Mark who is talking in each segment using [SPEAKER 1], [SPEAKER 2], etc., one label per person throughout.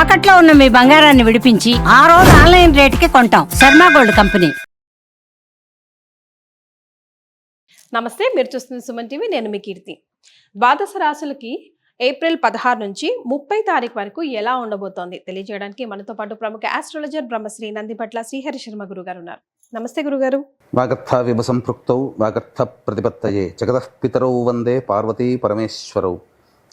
[SPEAKER 1] తాకట్లో ఉన్న మీ బంగారాన్ని విడిపించి ఆ రోజు ఆన్లైన్ రేటుకి కొంటాం. Sharma gold company.
[SPEAKER 2] నమస్తే మీరు చూస్తున్న సుమన్ టీవీ నేను మీ కీర్తి. ద్వాదశ రాశులకి ఏప్రిల్ పదహారు నుంచి ముప్పై తారీఖు వరకు ఎలా ఉండబోతోంది? తెలియజేయడానికి మనతో పాటు ప్రముఖ ఆస్ట్రాలజర్ బ్రహ్మశ్రీ నందిపట్ల శ్రీహరి శర్మ గురుగారు ఉన్నారు నమస్తే గురుగారు.
[SPEAKER 3] వాగర్థ విభ సంపృక్తౌ వాగర్థ ప్రతిపత్తయే. జగతః పితరౌ వందే పార్వతీ పరమేశ్వరౌ.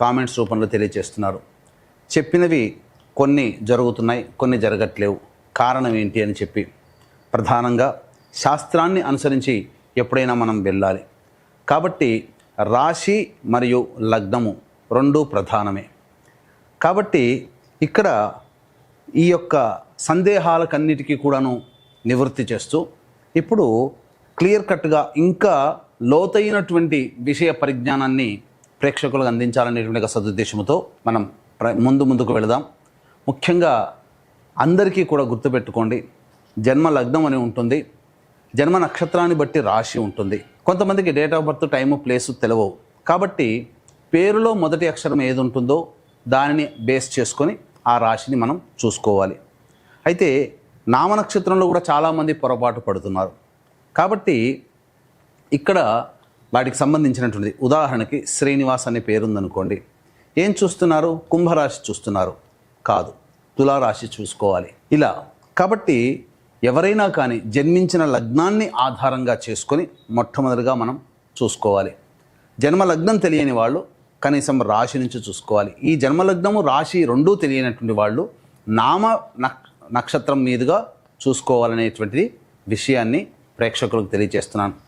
[SPEAKER 3] కామెంట్స్ రూపంలో తెలియజేస్తున్నారు. చెప్పినవి కొన్ని జరుగుతున్నాయి కొన్ని జరగట్లేవు. కారణం ఏంటి అని చెప్పి ప్రధానంగా శాస్త్రాన్ని అనుసరించి ఎప్పుడైనా మనం వెళ్ళాలి. కాబట్టి రాశి మరియు లగ్నము రెండు ప్రధానమే. కాబట్టి ఇక్కడ ఈ యొక్క సందేహాలకన్నిటికీ కూడాను నివృత్తి చేస్తూ ఇప్పుడు క్లియర్ కట్గా ఇంకా లోతైనటువంటి విషయ పరిజ్ఞానాన్ని ప్రేక్షకులకు అందించాలనేటువంటి ఒక సదుద్దేశంతో మనం ప్ర ముందు ముందుకు వెళదాం. ముఖ్యంగా అందరికీ కూడా గుర్తుపెట్టుకోండి జన్మ లగ్నం అని ఉంటుంది జన్మ నక్షత్రాన్ని బట్టి రాశి ఉంటుంది. కొంతమందికి date of birth time place తెలవవు. కాబట్టి పేరులో మొదటి అక్షరం ఏది ఉంటుందో దానిని బేస్ చేసుకొని ఆ రాశిని మనం చూసుకోవాలి. అయితే నామ నక్షత్రంలో కూడా చాలామంది పొరపాటు పడుతున్నారు. కాబట్టి ఇక్కడ వాటికి సంబంధించినటువంటిది. ఉదాహరణకి శ్రీనివాస్ అనే పేరుందనుకోండి. ఏం చూస్తున్నారు? కుంభరాశి చూస్తున్నారు. కాదు. తులారాశి చూసుకోవాలి. ఇలా. కాబట్టి ఎవరైనా కానీ జన్మించిన లగ్నాన్ని ఆధారంగా చేసుకొని మొట్టమొదటిగా మనం చూసుకోవాలి. జన్మ లగ్నం తెలియని వాళ్ళు కనీసం రాశి నుంచి చూసుకోవాలి. ఈ జన్మలగ్నము రాశి రెండూ తెలియనటువంటి వాళ్ళు నామ నక్ నక్షత్రం మీదుగా చూసుకోవాలనేటువంటిది విషయాన్ని ప్రేక్షకులకు తెలియజేస్తున్నాను.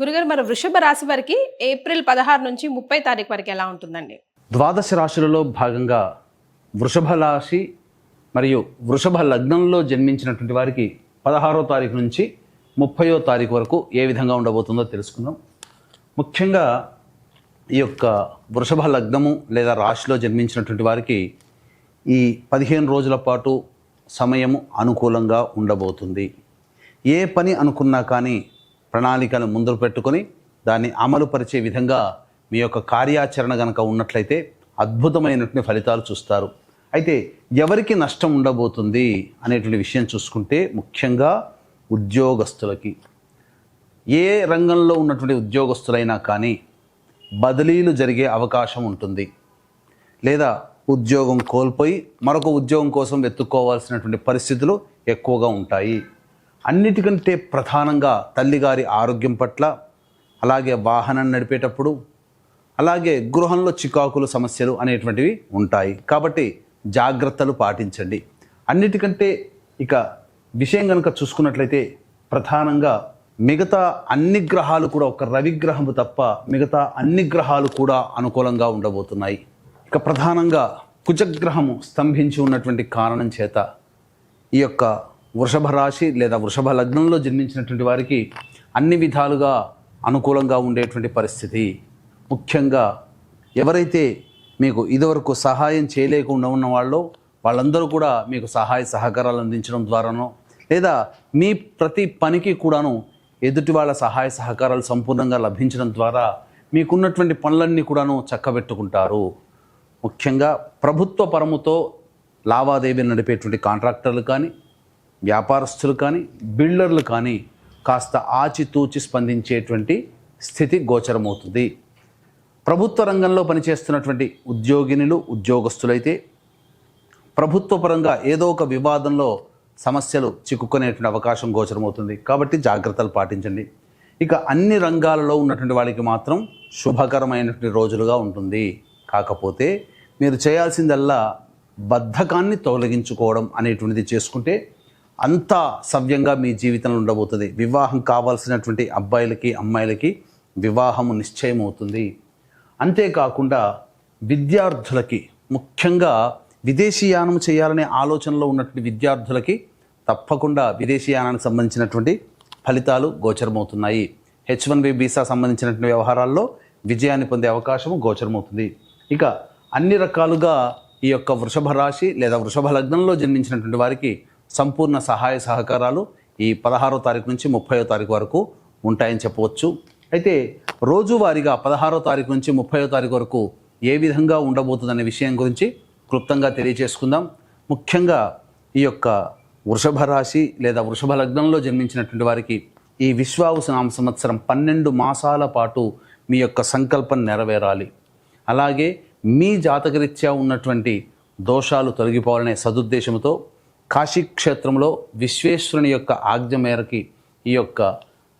[SPEAKER 2] గురుగారు మరి వృషభ రాశి వారికి ఏప్రిల్ పదహారు నుంచి ముప్పై తారీఖు వరకు ఎలా ఉంటుందండి?
[SPEAKER 3] ద్వాదశ రాశులలో భాగంగా వృషభ రాశి మరియు వృషభ లగ్నంలో జన్మించినటువంటి వారికి పదహారో తారీఖు నుంచి ముప్పయో తారీఖు వరకు ఏ విధంగా ఉండబోతుందో తెలుసుకుందాం. ముఖ్యంగా ఈ యొక్క వృషభ లగ్నము లేదా రాశిలో జన్మించినటువంటి వారికి ఈ పదిహేను రోజుల పాటు సమయము అనుకూలంగా ఉండబోతుంది. ఏ పని అనుకున్నా కానీ ప్రణాళికను ముందు పెట్టుకొని దాన్ని అమలుపరిచే విధంగా మీ యొక్క కార్యాచరణ గనక ఉన్నట్లయితే అద్భుతమైనటువంటి ఫలితాలు చూస్తారు. అయితే ఎవరికి నష్టం ఉండబోతుంది అనేటువంటి విషయం చూసుకుంటే ముఖ్యంగా ఉద్యోగస్తులకి. ఏ రంగంలో ఉన్నటువంటి ఉద్యోగస్తులైనా కానీ బదిలీలు జరిగే అవకాశం ఉంటుంది. లేదా ఉద్యోగం కోల్పోయి మరొక ఉద్యోగం కోసం వెతుక్కోవాల్సినటువంటి పరిస్థితులు ఎక్కువగా ఉంటాయి. అన్నిటికంటే ప్రధానంగా తల్లిగారి ఆరోగ్యం పట్ల అలాగే వాహనం నడిపేటప్పుడు అలాగే గృహంలో చికాకులు సమస్యలు అనేటువంటివి ఉంటాయి. కాబట్టి జాగ్రత్తలు పాటించండి. అన్నిటికంటే ఇక విషయం కనుక చూసుకున్నట్లయితే ప్రధానంగా మిగతా అన్ని గ్రహాలు కూడా ఒక రవి గ్రహము తప్ప మిగతా అన్ని గ్రహాలు కూడా అనుకూలంగా ఉండబోతున్నాయి. ఇక ప్రధానంగా కుజగ్రహము స్తంభించి ఉన్నటువంటి కారణం చేత ఈ యొక్క వృషభ రాశి లేదా వృషభ లగ్నంలో జన్మించినటువంటి వారికి అన్ని విధాలుగా అనుకూలంగా ఉండేటువంటి పరిస్థితి. ముఖ్యంగా ఎవరైతే మీకు ఇదివరకు సహాయం చేయలేకుండా ఉన్న వాళ్ళో వాళ్ళందరూ కూడా మీకు సహాయ సహకారాలు అందించడం ద్వారానో లేదా మీ ప్రతి పనికి కూడాను ఎదుటి వాళ్ళ సహాయ సహకారాలు సంపూర్ణంగా లభించడం ద్వారా మీకున్నటువంటి పనులన్నీ కూడాను చక్కబెట్టుకుంటారు. ముఖ్యంగా ప్రభుత్వ పరముతో లావాదేవీలు నడిపేటువంటి కాంట్రాక్టర్లు కానీ వ్యాపారస్తులు కానీ బిల్డర్లు కానీ కాస్త ఆచితూచి స్పందించేటువంటి స్థితి గోచరమవుతుంది. ప్రభుత్వ రంగంలో పనిచేస్తున్నటువంటి ఉద్యోగినులు ఉద్యోగస్తులైతే ప్రభుత్వ పరంగా ఏదో ఒక వివాదంలో సమస్యలు చిక్కుకునేటువంటి అవకాశం గోచరమవుతుంది. కాబట్టి జాగ్రత్తలు పాటించండి. ఇక అన్ని రంగాలలో ఉన్నటువంటి వాళ్ళకి మాత్రం శుభకరమైనటువంటి రోజులుగా ఉంటుంది. కాకపోతే మీరు చేయాల్సిందల్లా బద్ధకాన్ని తొలగించుకోవడం అనేటువంటిది చేసుకుంటే అంతా సవ్యంగా మీ జీవితంలో ఉండబోతుంది. వివాహం కావాల్సినటువంటి అబ్బాయిలకి అమ్మాయిలకి వివాహము నిశ్చయం అవుతుంది అంతేకాకుండా విద్యార్థులకి ముఖ్యంగా విదేశీయానం చేయాలనే ఆలోచనలో ఉన్నటువంటి విద్యార్థులకి తప్పకుండా విదేశీయానానికి సంబంధించినటువంటి ఫలితాలు గోచరమవుతున్నాయి. హెచ్ వన్ బి వీసా సంబంధించినటువంటి వ్యవహారాల్లో విజయాన్ని పొందే అవకాశము గోచరమవుతుంది. ఇక అన్ని రకాలుగా ఈ యొక్క వృషభ రాశి లేదా వృషభ లగ్నంలో జన్మించినటువంటి వారికి సంపూర్ణ సహాయ సహకారాలు ఈ పదహారో తారీఖు నుంచి ముప్పయో తారీఖు వరకు ఉంటాయని చెప్పవచ్చు. అయితే రోజువారీగా పదహారో తారీఖు నుంచి ముప్పయో తారీఖు వరకు ఏ విధంగా ఉండబోతుందనే విషయం గురించి క్లుప్తంగా తెలియజేసుకుందాం. ముఖ్యంగా ఈ యొక్క వృషభ రాశి లేదా వృషభ లగ్నంలో జన్మించినటువంటి వారికి ఈ విశ్వావసనామ సంవత్సరం పన్నెండు మాసాల పాటు మీ యొక్క సంకల్పం నెరవేరాలి. అలాగే మీ జాతకరీత్యా ఉన్నటువంటి దోషాలు తొలగిపోవాలనే సదుద్దేశంతో కాశీ క్షేత్రంలో విశ్వేశ్వరుని యొక్క ఆజ్ఞ మేరకి ఈ యొక్క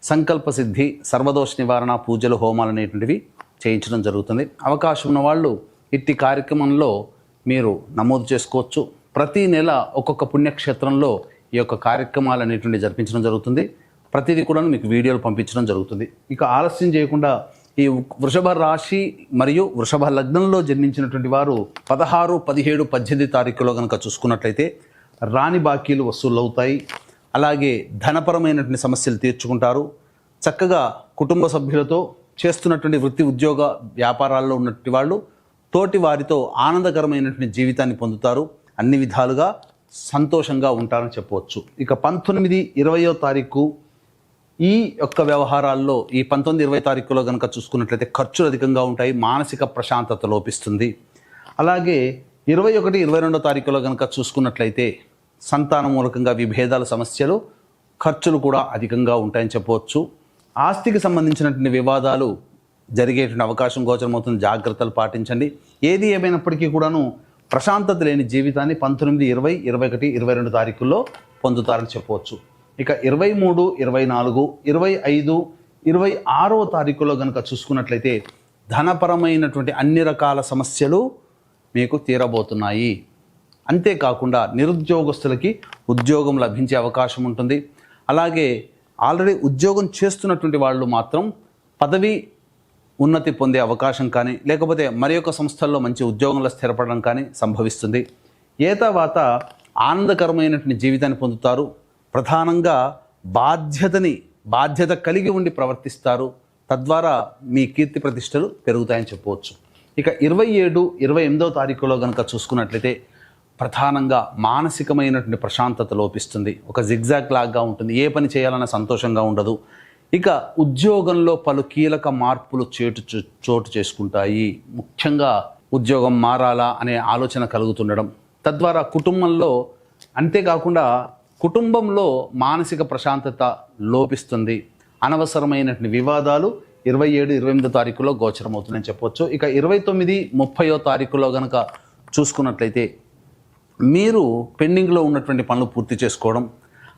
[SPEAKER 3] సంకల్ప సిద్ధి సర్వదోష నివారణ పూజలు హోమాలు అనేటువంటివి చేయించడం జరుగుతుంది. అవకాశం ఉన్న వాళ్ళు ఇట్టి కార్యక్రమంలో మీరు నమోదు చేసుకోవచ్చు. ప్రతి నెల ఒక్కొక్క పుణ్యక్షేత్రంలో ఈ యొక్క కార్యక్రమాలు అనేటువంటి జరిపించడం జరుగుతుంది. ప్రతిదీ కూడా మీకు వీడియోలు పంపించడం జరుగుతుంది. ఇక ఆలస్యం చేయకుండా ఈ వృషభ రాశి మరియు వృషభ లగ్నంలో జన్మించినటువంటి వారు పదహారు పదిహేడు పద్దెనిమిది తారీఖులో కనుక చూసుకున్నట్లయితే రాని బాకీలు వసూలు అవుతాయి అలాగే ధనపరమైనటువంటి సమస్యలు తీర్చుకుంటారు. చక్కగా కుటుంబ సభ్యులతో చేస్తున్నటువంటి వృత్తి ఉద్యోగ వ్యాపారాల్లో ఉన్నటువంటి వాళ్ళు తోటి వారితో ఆనందకరమైనటువంటి జీవితాన్ని పొందుతారు. అన్ని విధాలుగా సంతోషంగా ఉంటారని చెప్పవచ్చు. ఇక పంతొమ్మిది ఇరవయో తారీఖు ఈ యొక్క వ్యవహారాల్లో ఈ పంతొమ్మిది ఇరవై తారీఖులో కనుక చూసుకున్నట్లయితే ఖర్చులు అధికంగా ఉంటాయి మానసిక ప్రశాంతత లోపిస్తుంది. అలాగే ఇరవై ఒకటి ఇరవై రెండో తారీఖులో కనుక చూసుకున్నట్లయితే సంతాన మూలకంగా విభేదాల సమస్యలు ఖర్చులు కూడా అధికంగా ఉంటాయని చెప్పవచ్చు. ఆస్తికి సంబంధించినటువంటి వివాదాలు జరిగేటువంటి అవకాశం గోచరమవుతుంది. జాగ్రత్తలు పాటించండి. ఏది ఏమైనప్పటికీ కూడాను ప్రశాంతత లేని జీవితాన్ని పంతొమ్మిది ఇరవై ఇరవై ఒకటి ఇరవై రెండు తారీఖుల్లో పొందుతారని చెప్పవచ్చు. ఇక ఇరవై మూడు ఇరవై నాలుగు ఇరవై ఐదు ఇరవై ఆరో తారీఖులో కనుక చూసుకున్నట్లయితే ధనపరమైనటువంటి అన్ని రకాల సమస్యలు మీకు తీరబోతున్నాయి. అంతేకాకుండా నిరుద్యోగస్తులకి ఉద్యోగం లభించే అవకాశం ఉంటుంది. అలాగే ఆల్రెడీ ఉద్యోగం చేస్తున్నటువంటి వాళ్ళు మాత్రం పదవి ఉన్నతి పొందే అవకాశం కానీ లేకపోతే మరి యొక్క సంస్థల్లో మంచి ఉద్యోగంలో స్థిరపడడం కానీ సంభవిస్తుంది. ఏ తర్వాత ఆనందకరమైనటువంటి జీవితాన్ని పొందుతారు. ప్రధానంగా బాధ్యతని బాధ్యత కలిగి ఉండి ప్రవర్తిస్తారు. తద్వారా మీ కీర్తి ప్రతిష్టలు పెరుగుతాయని చెప్పవచ్చు. ఇక ఇరవై ఏడు ఇరవై ఎనిమిదో తారీఖులో కనుక చూసుకున్నట్లయితే ప్రధానంగా మానసికమైనటువంటి ప్రశాంతత లోపిస్తుంది. ఒక జిగ్జాగ్ లాగ్గా ఉంటుంది. ఏ పని చేయాలన్న సంతోషంగా ఉండదు. ఇక ఉద్యోగంలో పలు కీలక మార్పులు చేటు చోటు చేసుకుంటాయి. ముఖ్యంగా ఉద్యోగం మారాలా అనే ఆలోచన కలుగుతుండడం. తద్వారా కుటుంబంలో అంతేకాకుండా కుటుంబంలో మానసిక ప్రశాంతత లోపిస్తుంది. అనవసరమైనటువంటి వివాదాలు ఇరవై ఏడు ఇరవై ఎనిమిదో తారీఖులో గోచరమవుతుందని చెప్పొచ్చు. ఇక ఇరవై తొమ్మిది ముప్పయో తారీఖులో గనక చూసుకున్నట్లయితే మీరు పెండింగ్లో ఉన్నటువంటి పనులు పూర్తి చేసుకోవడం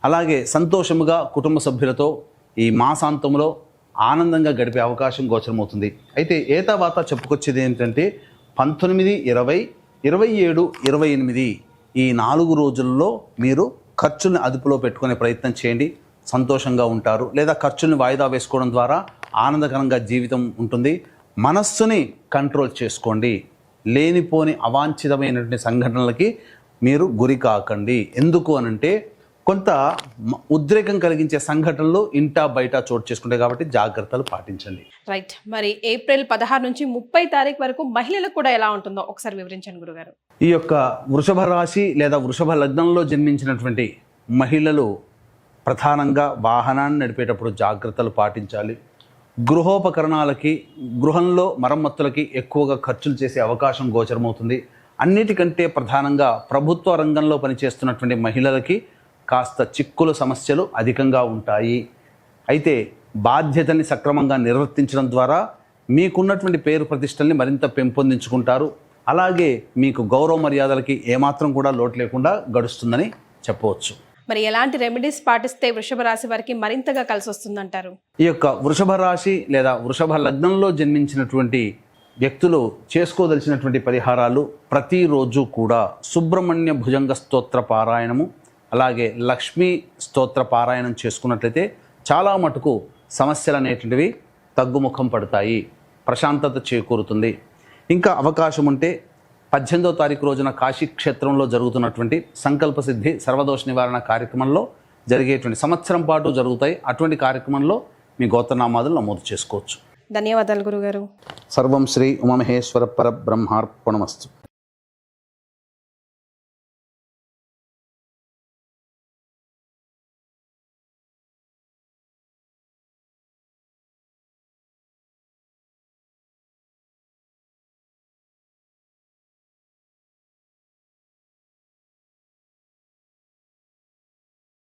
[SPEAKER 3] అలాగే సంతోషముగా కుటుంబ సభ్యులతో ఈ మాసాంతంలో ఆనందంగా గడిపే అవకాశం గోచరమవుతుంది. అయితే ఏ తర్వాత చెప్పుకొచ్చేది ఏంటంటే పంతొమ్మిది ఇరవై ఇరవై ఏడు ఇరవై ఎనిమిది ఈ నాలుగు రోజుల్లో మీరు ఖర్చుల్ని అదుపులో పెట్టుకునే ప్రయత్నం చేయండి. సంతోషంగా ఉంటారు. లేదా ఖర్చుల్ని వాయిదా వేసుకోవడం ద్వారా ఆనందకరంగా జీవితం ఉంటుంది. మనస్సుని కంట్రోల్ చేసుకోండి. లేనిపోని అవాంఛితమైనటువంటి సంఘటనలకి మీరు గురి కాకండి. ఎందుకు అనంటే కొంత ఉద్రేకం కలిగించే సంఘటనలు ఇంటా బయట చోటు చేసుకుంటాయి కాబట్టి జాగ్రత్తలు పాటించండి.
[SPEAKER 2] రైట్ మరి ఏప్రిల్ పదహారు నుంచి ముప్పై తారీఖు వరకు మహిళలకు కూడా ఎలా ఉంటుందో ఒకసారి వివరించండి గురుగారు.
[SPEAKER 3] ఈ యొక్క వృషభ రాశి లేదా వృషభ లగ్నంలో జన్మించినటువంటి మహిళలు ప్రధానంగా వాహనాన్ని నడిపేటప్పుడు జాగ్రత్తలు పాటించాలి. గృహోపకరణాలకి గృహంలో మరమ్మతులకి ఎక్కువగా ఖర్చులు చేసే అవకాశం గోచరమవుతుంది. అన్నిటికంటే ప్రధానంగా ప్రభుత్వ రంగంలో పనిచేస్తున్నటువంటి మహిళలకి కాస్త చిక్కుల సమస్యలు అధికంగా ఉంటాయి. అయితే బాధ్యతని సక్రమంగా నిర్వర్తించడం ద్వారా మీకున్నటువంటి పేరు ప్రతిష్టల్ని మరింత పెంపొందించుకుంటారు. అలాగే మీకు గౌరవ మర్యాదలకి ఏమాత్రం కూడా లోటు లేకుండా గడుస్తుందని చెప్పవచ్చు.
[SPEAKER 2] మరి ఎలాంటి రెమెడీస్ పాటిస్తే వృషభ రాశి వారికి మరింతగా కలిసి వస్తుందంటారు
[SPEAKER 3] ఈ యొక్క వృషభ రాశి లేదా వృషభ లగ్నంలో జన్మించినటువంటి వ్యక్తులు చేసుకోదలిచినటువంటి పరిహారాలు ప్రతిరోజు కూడా సుబ్రహ్మణ్య భుజంగ స్తోత్ర పారాయణము అలాగే లక్ష్మీ స్తోత్ర పారాయణం చేసుకున్నట్లయితే చాలా మటుకు సమస్యలు అనేటువంటివి తగ్గుముఖం పడతాయి ప్రశాంతత చేకూరుతుంది. ఇంకా అవకాశం ఉంటే పద్దెనిమిదో తారీఖు రోజున కాశీ క్షేత్రంలో జరుగుతున్నటువంటి సంకల్ప సిద్ధి సర్వదోష నివారణ కార్యక్రమంలో జరిగేటువంటి సంవత్సరం పాటు జరుగుతాయి. అటువంటి కార్యక్రమంలో మీ గోత్రనామాదులు నమోదు చేసుకోవచ్చు.
[SPEAKER 2] ధన్యవాదాలు గురుగారు.
[SPEAKER 3] సర్వం శ్రీ ఉమమహేశ్వర పరబ్రహ్మార్పణమస్తు.